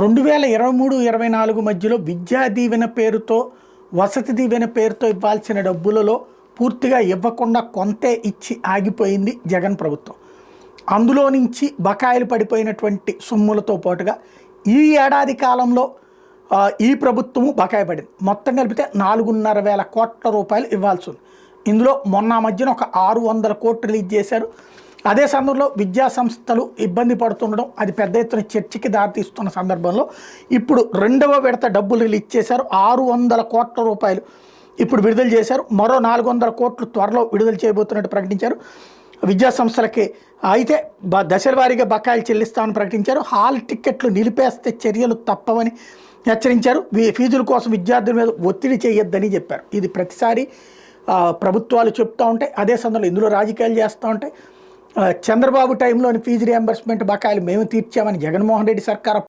రెండు వేల ఇరవై మూడు ఇరవై నాలుగు మధ్యలో విద్యా దీవెన పేరుతో వసతి దీవెన పేరుతో ఇవ్వాల్సిన డబ్బులలో పూర్తిగా ఇవ్వకుండా కొంతే ఇచ్చి ఆగిపోయింది జగన్ ప్రభుత్వం. అందులో నుంచి బకాయిలు పడిపోయినటువంటి సొమ్ములతో పాటుగా ఈ ఏడాది కాలంలో ఈ ప్రభుత్వము బకాయి పడింది. మొత్తం కలిపితే నాలుగున్నర వేల కోట్ల రూపాయలు ఇవ్వాల్సి ఉంది. ఇందులో మొన్న మధ్యన ఒక ఆరు వందల కోట్లు రిలీజ్ చేశారు. అదే సందర్భంలో విద్యా సంస్థలు ఇబ్బంది పడుతుండడం అది పెద్ద ఎత్తున చర్చకి దారితీస్తున్న సందర్భంలో ఇప్పుడు రెండవ విడత డబ్బులు రిలీజ్ చేశారు. ఆరు వందల కోట్ల రూపాయలు ఇప్పుడు విడుదల చేశారు. మరో నాలుగు వందల కోట్లు త్వరలో విడుదల చేయబోతున్నట్టు ప్రకటించారు. విద్యా సంస్థలకి అయితే బ- దశల వారీగా బకాయిలు చెల్లిస్తామని ప్రకటించారు. హాల్ టిక్కెట్లు నిలిపేస్తే చర్యలు తప్పవని హెచ్చరించారు. వీ- ఫీజుల కోసం విద్యార్థుల మీద ఒత్తిడి చేయొద్దని చెప్పారు. ఇది ప్రతిసారి ప్రభుత్వాలు చెప్తూ ఉంటాయి. అదే సందర్భంలో ఇందులో రాజకీయాలు చేస్తూ ఉంటాయి. చంద్రబాబు టైంలోని ఫీజు రియంబర్స్మెంట్ బకాయిలు మేము తీర్చామని జగన్మోహన్ రెడ్డి సర్కార్